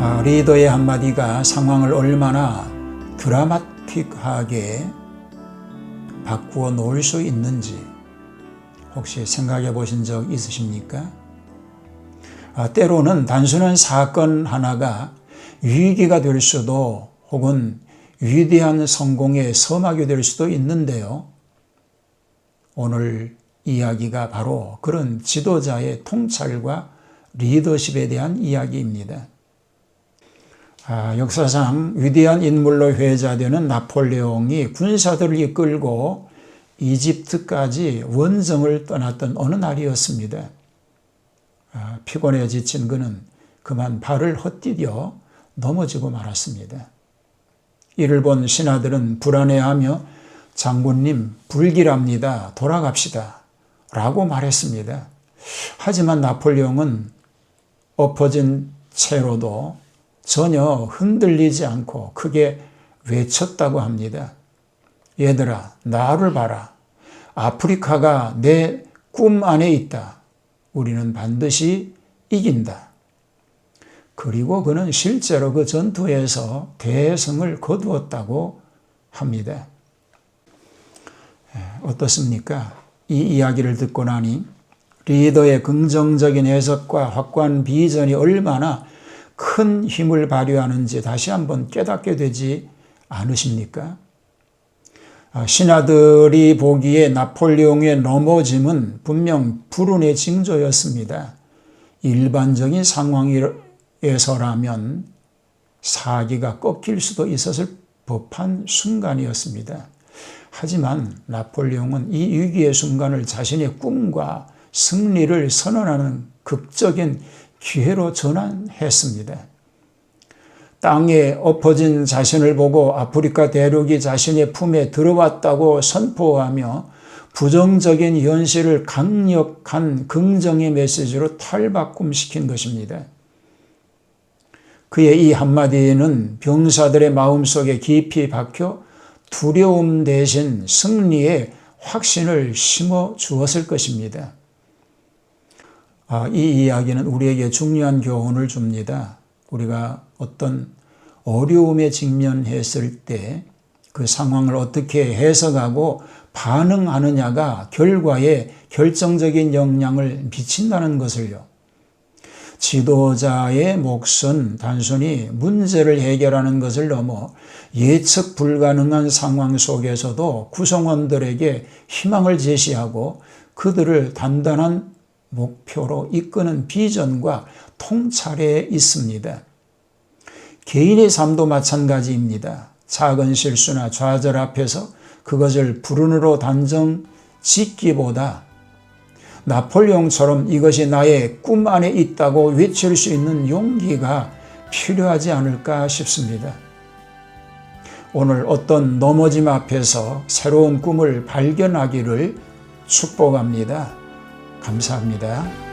아, 리더의 한마디가 상황을 얼마나 드라마틱하게 바꾸어 놓을 수 있는지 혹시 생각해 보신 적 있으십니까? 아, 때로는 단순한 사건 하나가 위기가 될 수도 혹은 위대한 성공의 서막이 될 수도 있는데요. 오늘 이야기가 바로 그런 지도자의 통찰과 리더십에 대한 이야기입니다. 아, 역사상 위대한 인물로 회자되는 나폴레옹이 군사들을 이끌고 이집트까지 원정을 떠났던 어느 날이었습니다. 아, 피곤해 지친 그는 그만 발을 헛디뎌 넘어지고 말았습니다. 이를 본 신하들은 불안해하며 장군님 불길합니다. 돌아갑시다. 라고 말했습니다. 하지만 나폴레옹은 엎어진 채로도 전혀 흔들리지 않고 크게 외쳤다고 합니다. 얘들아, 나를 봐라. 아프리카가 내 꿈 안에 있다. 우리는 반드시 이긴다. 그리고 그는 실제로 그 전투에서 대승을 거두었다고 합니다. 어떻습니까? 이 이야기를 듣고 나니 리더의 긍정적인 해석과 확고한 비전이 얼마나 큰 힘을 발휘하는지 다시 한번 깨닫게 되지 않으십니까? 아, 신하들이 보기에 나폴레옹의 넘어짐은 분명 불운의 징조였습니다. 일반적인 상황에서라면 사기가 꺾일 수도 있었을 법한 순간이었습니다. 하지만 나폴레옹은 이 위기의 순간을 자신의 꿈과 승리를 선언하는 극적인 기회로 전환했습니다. 땅에 엎어진 자신을 보고 아프리카 대륙이 자신의 품에 들어왔다고 선포하며 부정적인 현실을 강력한 긍정의 메시지로 탈바꿈시킨 것입니다. 그의 이 한마디는 병사들의 마음속에 깊이 박혀 두려움 대신 승리의 확신을 심어 주었을 것입니다. 아, 이 이야기는 우리에게 중요한 교훈을 줍니다. 우리가 어떤 어려움에 직면했을 때 그 상황을 어떻게 해석하고 반응하느냐가 결과에 결정적인 영향을 미친다는 것을요. 지도자의 몫은 단순히 문제를 해결하는 것을 넘어 예측 불가능한 상황 속에서도 구성원들에게 희망을 제시하고 그들을 단단한 목표로 이끄는 비전과 통찰에 있습니다. 개인의 삶도 마찬가지입니다. 작은 실수나 좌절 앞에서 그것을 불운으로 단정 짓기보다 나폴레옹처럼 이것이 나의 꿈 안에 있다고 외칠 수 있는 용기가 필요하지 않을까 싶습니다. 오늘 어떤 넘어짐 앞에서 새로운 꿈을 발견하기를 축복합니다. 감사합니다.